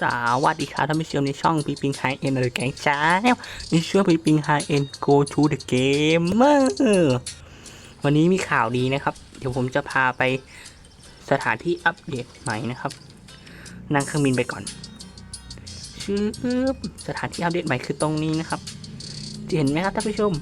สวัสดีครับท่านผู้ชมในช่องปีปิงไฮเอ็นหรือแกงจ้าแนวในช่วงปีปิงไฮเอ็น go to the gamer วันนี้มีข่าวดีนะครับ เดี๋ยวผมจะพาไปสถานที่อัปเดตใหม่นะครับ นั่งเครื่องบินไปก่อน ชื่อสถานที่อัปเดตใหม่คือตรงนี้นะครับจะเห็นไหมครับท่านผู้ชม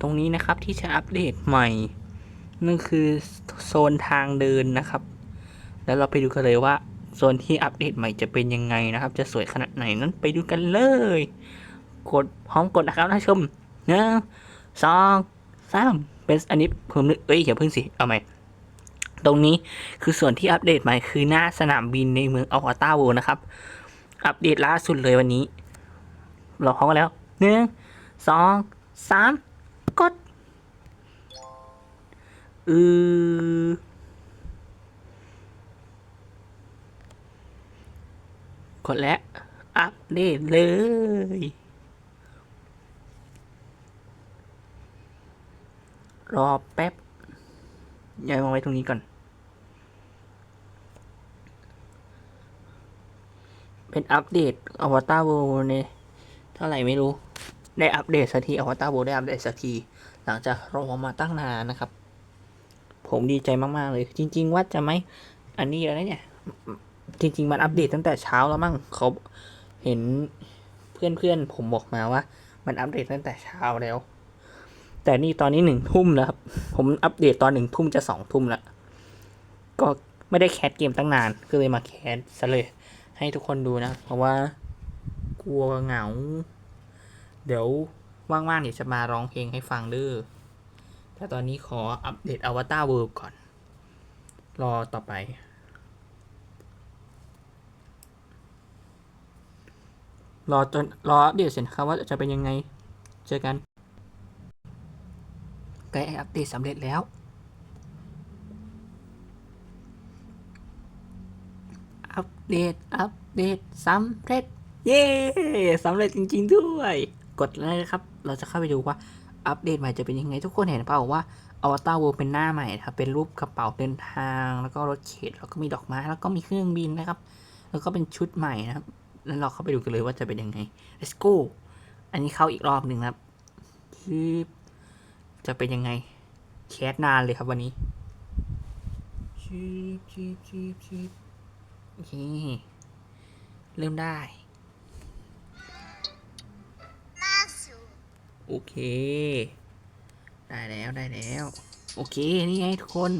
ตรงนี้นะครับที่จะอัปเดตใหม่ นั่นคือโซนทางเดินนะครับ แล้วเราไปดูกันเลยว่า โซนที่อัปเดตใหม่จะเป็นยังไงนะครับ จะสวยขนาดไหนนั้นไปดูกันเลย กดพร้อมกดนะครับท่านผู้ชมหนึ่งสองสามเป็นอันนี้ผมนึกเอ้ยอย่าเพิ่งสิ เอาใหม่ ตรงนี้คือส่วนที่อัปเดตใหม่คือหน้าสนามบินในเมืองอวตาโวนะครับ อัปเดตล่าสุดเลยวันนี้ เราพร้อมกันแล้วหนึ่งสองสามกดอือ กดแล้ว อัปเดตเลย รอแป๊บย้ายมาไว้ตรงนี้ก่อน เป็นอัปเดตอวตารโวเนี่ยเท่าไหร่ไม่รู้ ได้อัปเดตสักทีอวตารโวได้อัปเดตสักที หลังจากรอมาตั้งนานนะครับ ผมดีใจมาก ๆ เลย จริง ๆ ว่าจะไหมอันนี้แล้วเนี่ย จริง ๆ มันอัปเดตตั้งแต่เช้าแล้วมั้งเขาเห็นเพื่อนๆผมบอกมาว่า มันอัปเดตตั้งแต่เช้าแล้ว แต่นี่ตอนนี้หนึ่งทุ่มแล้วครับ ผมอัปเดตตอนหนึ่งทุ่มจะสองทุ่มแล้วก็ไม่ได้แคสเกมตั้งนาน ก็เลยมาแคสซะเลย ให้ทุกคนดูนะ เพราะว่ากลัวเหงา เดี๋ยวว่างๆเดี๋ยวจะมาร้องเพลงให้ฟังเด้อแต่ตอนนี้ขออัปเดตอวตารเวิร์ก่อน รอต่อไป รอจนรออัปเดตเสร็จครับว่าจะเป็นยังไง เจอกันใกล้อัปเดตสำเร็จแล้ว อัปเดต อัปเดตสำเร็จ เย้สำเร็จจริง ๆ ด้วย กดเลยนะครับ เราจะเข้าไปดูว่าอัปเดตใหม่จะเป็นยังไง ทุกคนเห็นเปล่าว่าอวตาร World เป็นหน้าใหม่นะครับ เป็นรูปกระเป๋าเดินทาง แล้วก็รถเข็นแล้วก็มีดอกไม้ แล้วก็มีเครื่องบินนะครับ แล้วก็เป็นชุดใหม่นะครับ แล้วเราเข้าไปดูกันเลยว่าจะเป็นยังไง let's go อันนี้เข้าอีกรอบหนึ่งครับชืบจะเป็นยังไงแคสนานเลยครับวันนี้ชีบชีบชีบชีบโอเค เริ่มได้ โอเค ได้แล้วได้แล้ว โอเค นี่ไงทุกคน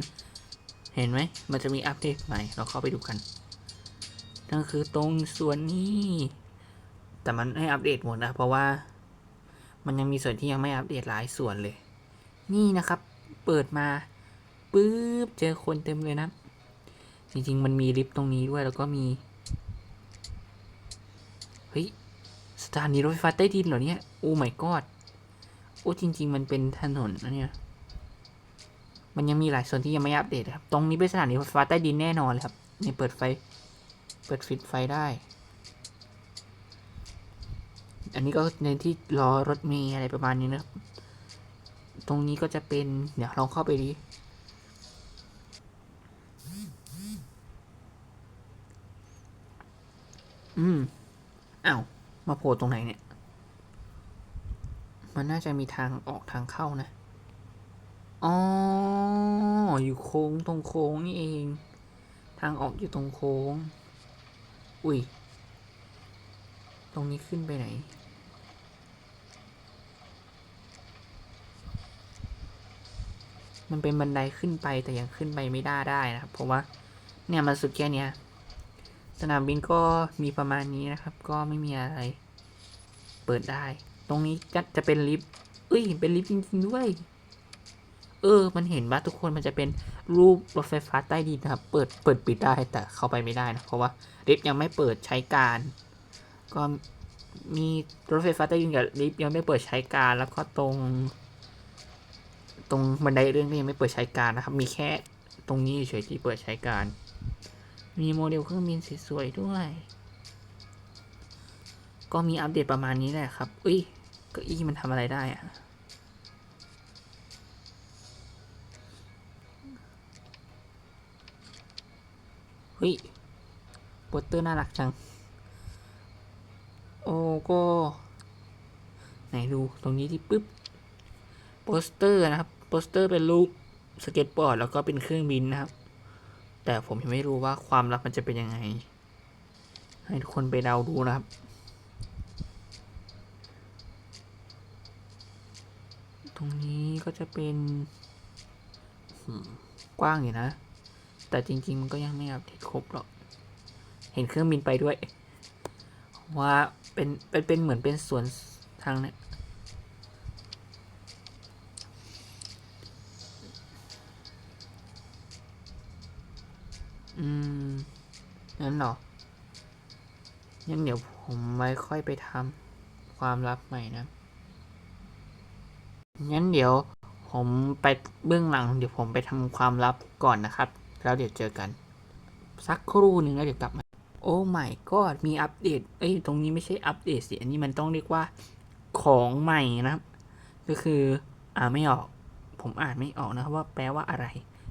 เห็นไหม มันจะมีอัปเดตใหม่ เราเข้าไปดูกัน นั่นคือตรงส่วนนี้ แต่มันไม่อัปเดตหมดนะ เพราะว่า มันยังมีส่วนที่ยังไม่อัปเดตหลายส่วนเลย นี่นะครับ เปิดมาปุ๊บเจอคนเต็มเลยนะ จริงๆ มันมีลิฟต์ตรงนี้ด้วยแล้วก็มี เฮ้ยสถานีรถไฟฟ้าใต้ดินเหรอเนี่ย โอ้ my god โอ้จริง ๆ มันเป็นถนนนะเนี่ยมันยังมีหลายส่วนที่ยังไม่อัปเดตครับ ตรงนี้เป็นสถานีรถไฟฟ้าใต้ดินแน่นอนเลยครับ นี่เปิดไฟ เปิดฟิตไฟได้ อันนี้ก็ในที่รอรถเมล์อะไรประมาณนี้นะครับ ตรงนี้ก็จะเป็น เดี๋ยวลองเข้าไปดิอืมอ้าวมาโผล่ตรงไหนเนี่ย มันน่าจะมีทางออกทางเข้านะ อ๋อ อยู่โค้งตรงโค้งนี่เอง ทางออกอยู่ตรงโค้ง อุ้ย ตรงนี้ขึ้นไปไหน มันเป็นบันไดขึ้นไปแต่ยังขึ้นไปไม่ได้ได้นะครับ เพราะว่าเนี่ยมันสุดแค่เนี้ย สนามบินก็มีประมาณนี้นะครับ ก็ไม่มีอะไร เปิดได้ ตรงนี้จะจะเป็นลิฟต์เอ้ย เป็นลิฟต์จริงๆด้วย เออ มันเห็นว่าทุกคนมันจะเป็น รูปรถไฟฟ้าใต้ดินนะครับ เปิดเปิดปิดได้แต่เข้าไปไม่ได้นะ เพราะว่าลิฟต์ยังไม่เปิดใช้การ ก็มีรถไฟฟ้าใต้ดินกับลิฟต์ยังไม่เปิดใช้การ แล้วก็ตรง ตรงบันไดเรื่องนี้ยังไม่เปิดใช้การนะครับ มีแค่ตรงนี้เฉยที่เปิดใช้การ มีโมเดลเครื่องบินสวยๆด้วย ก็มีอัปเดตประมาณนี้แหละครับอุ้ยเก็อี้มันทำอะไรได้อะ เฮ้ยโปสเตอร์น่ารักจัง โอ้ก็ ไหนดูตรงนี้ที่ปึ๊บโปสเตอร์นะครับโปสเตอร์เป็นรูปสเก็ตบอร์ดแล้วก็เป็นเครื่องบินนะครับ แต่ผมยังไม่รู้ว่าความลับมันจะเป็นยังไง ให้ทุกคนไปเดาดูนะครับตรงนี้ก็จะเป็นกว้างอยู่นะ แต่จริง ๆ มันก็ยังไม่อัปเดตครบหรอก เห็นเครื่องบินไปด้วย ว่าเป็นเป็นเป็นเหมือนเป็นสวนทางเนี่ยอืมงั้นเหรองั้นเดี๋ยวผมไว้ค่อยไปทำความลับใหม่นะ งั้นเดี๋ยวผมไปเบื้องหลัง เดี๋ยวผมไปทำความลับก่อนนะครับ แล้วเดี๋ยวเจอกัน สักครู่หนึ่งแล้วเดี๋ยวกลับมา โอ้ไม่ก็มีอัปเดตเอ้ยตรงนี้ไม่ใช่อัปเดตสิ อันนี้มันต้องเรียกว่าของใหม่นะครับ ก็คืออ่านไม่ออก ผมอ่านไม่ออกนะครับว่าแปลว่าอะไร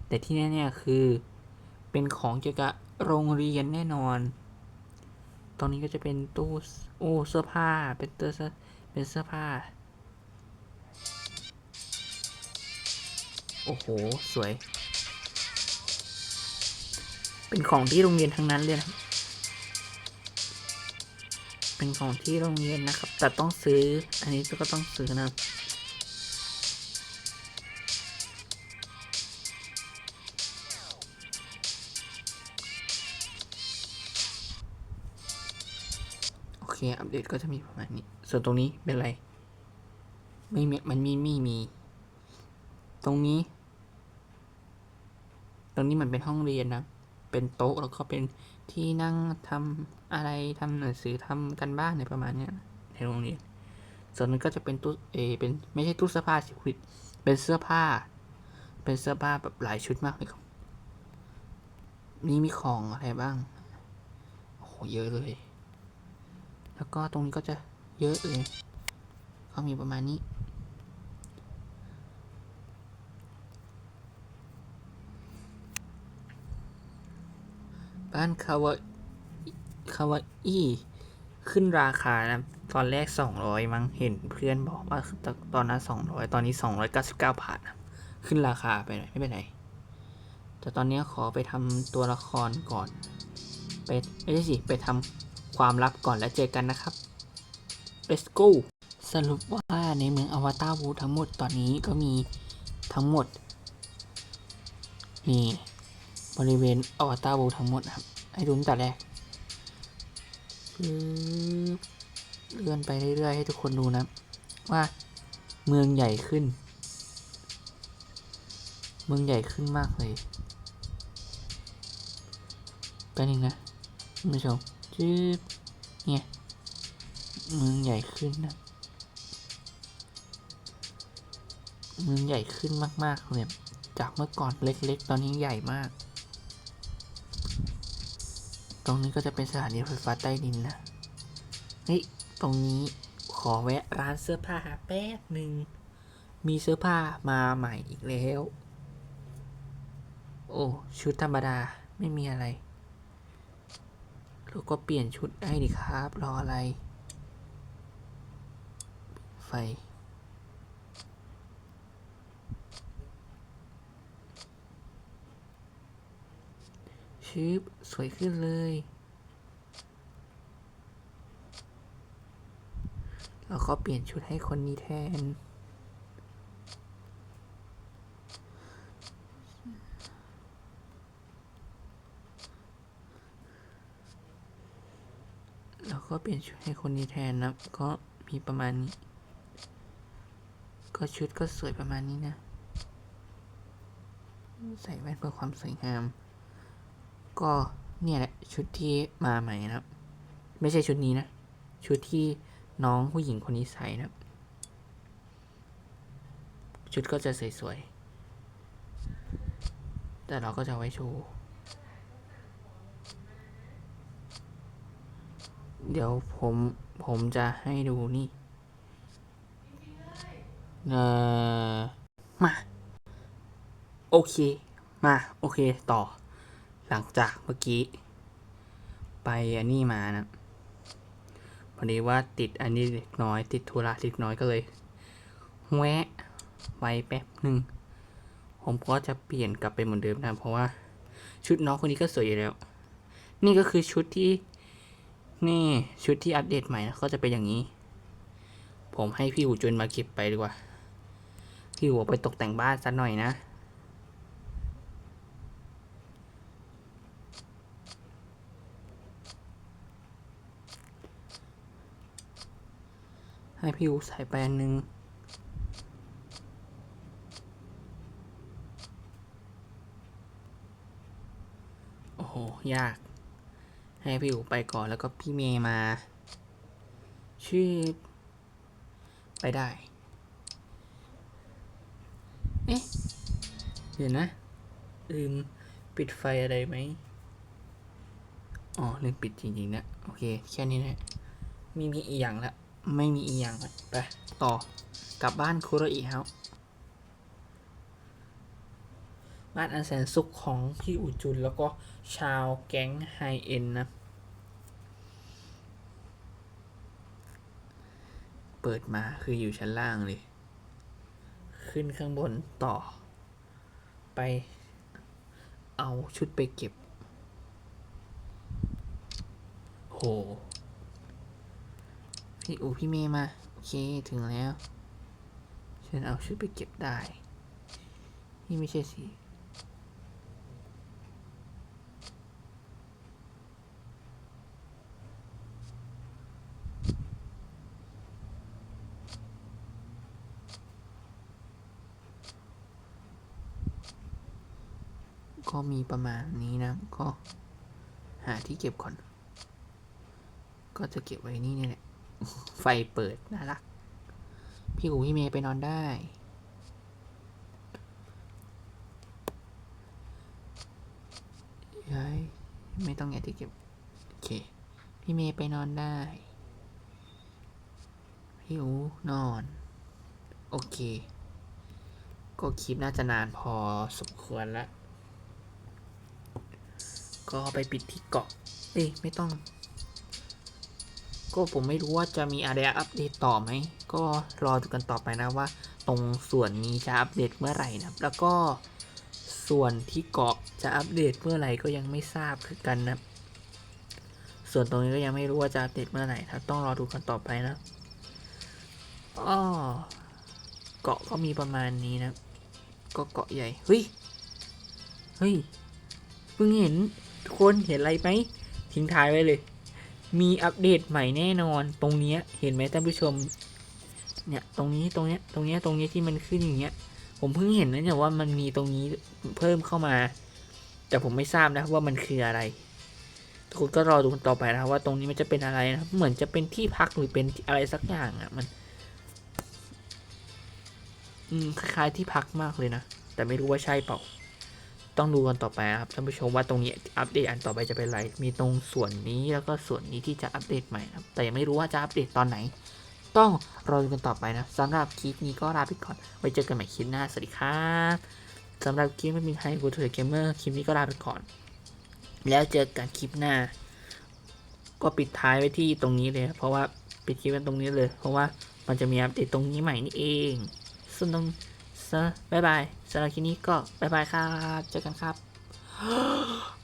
แต่ที่แน่ๆคือ เป็นของเกี่ยวกับโรงเรียนแน่นอน ตรงนี้ก็จะเป็นตู้โอ้เสื้อผ้า เป็นเตอร์เสื้อเป็นเสื้อผ้า โอ้โห สวย เป็นของที่โรงเรียนทั้งนั้นเลยนะเป็นของที่โรงเรียนนะครับ แต่ต้องซื้อ อันนี้ก็ต้องซื้อนะโอเค อัปเดตก็จะมีประมาณนี้ ส่วนตรงนี้เป็นไร ไม่มีมันมีไม่มี ตรงนี้ ตรงนี้มือนเป็นห้องเรียนนะ เป็นโต๊ะแล้วก็เป็นที่นั่งทำอะไรทำหนังสือทำกันบ้านในประมาณเนี้ยในโรงเรียนส่วนนั้นก็จะเป็นตู้เอเป็นไม่ใช่ตู้เสื้อผ้าสิคุณเป็นเสื้อผ้า เป็นเสื้อผ้าแบบหลายชุดมากเลยครับนี่มีของอะไรบ้างโอ้โหเยอะเลย แล้วก็ตรงนี้ก็จะเยอะเลยก็มีประมาณนี้ บ้านคาวาคาวาอี้ขึ้นราคานะตอนแรก 200 มั้งเห็นเพื่อนบอกว่าตตอนนั้น 200 ตอนนี้ 299 บาทนะขึ้นราคาไปหน่อยไม่เป็นไรแต่ตอนนี้ขอไปทำตัวละครก่อน ไปไม่ใช่สิ ไปทำความลับก่อนแล้วเจอกันนะครับ let's go สรุปว่าในเมืองอวตารวูทั้งหมดตอนนี้ก็มีทั้งหมด นี่ บริเวณอวตารวูทั้งหมดครับ ให้ดูตั้งแต่แรกเลื่อนไปเรื่อยๆ ให้ทุกคนดูนะ ว่าเมืองใหญ่ขึ้น เมืองใหญ่ขึ้นมากเลยแป๊บนึงนะคุณผู้ชมจืบเนี่ยเมืองใหญ่ขึ้นนะเมืองใหญ่ขึ้นมากๆเลยจากเมื่อก่อนเล็กๆ ตอนนี้ใหญ่มาก ตรงนี้ก็จะเป็นสถานีไฟฟ้าใต้ดินนะเฮ้ยตรงนี้ขอแวะร้านเสื้อผ้าแป๊บหนึ่งมีเสื้อผ้ามาใหม่อีกแล้ว โอ้ ชุดธรรมดาไม่มีอะไรแล้วก็เปลี่ยนชุดได้ดิครับ รออะไร ไฟ ชืบสวยขึ้นเลยแล้วก็เปลี่ยนชุดให้คนนี้แทนแล้วก็เปลี่ยนชุดให้คนนี้แทนนะก็มีประมาณนี้ ก็ชุดก็สวยประมาณนี้นะ ใส่แว่นเพื่อความสวยงาม ก็เนี่ยแหละชุดที่มาใหม่นะครับ ไม่ใช่ชุดนี้นะ ชุดที่น้องผู้หญิงคนนี้ใส่นะ ชุดก็จะสวยๆแต่เราก็จะไว้โชว์เดี๋ยวผมผมจะให้ดูนี่เออมา โอเค มา โอเค ต่อ หลังจากเมื่อกี้ ไปอันนี้มานะพอดีว่าติดอันนี้เล็กน้อย ติดธุระเล็กน้อยก็เลยแวะไว้แป๊บหนึ่งผมก็จะเปลี่ยนกลับไปเหมือนเดิมนะเพราะว่าชุดน้องคนนี้ก็สวยอยู่แล้ว นี่ก็คือชุดที่นี่ชุดที่อัปเดตใหม่นะก็จะเป็นอย่างนี้ ผมให้พี่หูจุนมาเก็บไปดีกว่าพี่หูเอาไปตกแต่งบ้านสักหน่อยนะ ให้พี่อูใส่ไปอันนึง โอ้โห ยาก ให้พี่อูไปก่อนแล้วก็พี่เมย์มา ชื่อ ไปได้ เอ๊ะ เดี๋ยวนะ ลืมปิดไฟอะไรไหมอ๋อลืมปิดจริงๆนะ โอเค แค่นี้นะ มีมีอีกอย่างละ ไม่มีอีกอย่างละไปต่อกลับบ้านคุโรอิเฮาบ้านอันแสนสุขของพี่อุจุนแล้วก็ชาวแก๊งไฮเอ็นนะ เปิดมาคืออยู่ชั้นล่างเลย ขึ้นข้างบนต่อ ไปเอาชุดไปเก็บ โห พี่อูพี่เมย์มา โอเค ถึงแล้ว ฉันเอาชุดไปเก็บได้ นี่ไม่ใช่สิก็มีประมาณนี้นะ ก็หาที่เก็บก่อน ก็จะเก็บไว้นี่นี่แหละ ไฟเปิด น่ารัก พี่อูพี่เมย์ไปนอนได้ ย้ายไม่ต้องแอบที่เก็บ โอเค พี่เมย์ไปนอนได้ พี่อูนอน โอเค ก็คลิปน่าจะนานพอสมควรแล้วก็ไปปิดที่เกาะ เอ้ยไม่ต้อง ก็ผมไม่รู้ว่าจะมีอะไรอัปเดตต่อไหม ก็รอดูกันต่อไปนะว่า ตรงส่วนนี้จะอัปเดตเมื่อไหร่นะแล้วก็ส่วนที่เกาะจะอัปเดตเมื่อไหร่ก็ยังไม่ทราบคือกันนะ ส่วนตรงนี้ก็ยังไม่รู้ว่าจะอัปเดตเมื่อไหร่ครับต้องรอดูกันต่อไปนะอ้อเกาะก็มีประมาณนี้นะ ก็เกาะใหญ่ เฮ้ย เฮ้ย เพิ่งเห็นทุกคนเห็นอะไรไหมทิ้งท้ายไว้เลย มีอัปเดตใหม่แน่นอนตรงเนี้ยเห็นไหมท่านผู้ชม เนี่ยตรงนี้ตรงเนี้ยตรงเนี้ยตรงเนี้ยที่มันขึ้นอย่างเงี้ย ผมเพิ่งเห็นนะเนี่ยว่ามันมีตรงนี้เพิ่มเข้ามา แต่ผมไม่ทราบนะว่ามันคืออะไรทุกคนก็รอดูกันต่อไปนะว่าตรงนี้มันจะเป็นอะไรนะเหมือนจะเป็นที่พักหรือเป็นอะไรสักอย่างอะมัน อืมคล้ายๆที่พักมากเลยนะแต่ไม่รู้ว่าใช่เปล่า ต้องดูกันต่อไปครับท่านผู้ชมว่าตรงนี้อัปเดตอันต่อไปจะเป็นอะไร มีตรงส่วนนี้แล้วก็ส่วนนี้ที่จะอัปเดตใหม่นะครับ แต่ยังไม่รู้ว่าจะอัปเดตตอนไหน ต้องรอดูกันต่อไปนะสำหรับคลิปนี้ก็ลาไปก่อน ไว้เจอกันใหม่คลิปหน้า สวัสดีครับสำหรับคลิปไม่มีใครกูเถื่อเกมเมอร์คลิปนี้ก็ลาไปก่อน แล้วเจอกันคลิปหน้า ก็ปิดท้ายไว้ที่ตรงนี้เลย เพราะว่าปิดคลิปกันตรงนี้เลย เพราะว่ามันจะมีอัปเดตตรงนี้ใหม่นี่เองส่วนตรง ซะบายบายสำหรับคลิปนี้ก็บายบายครับ เจอกันครับ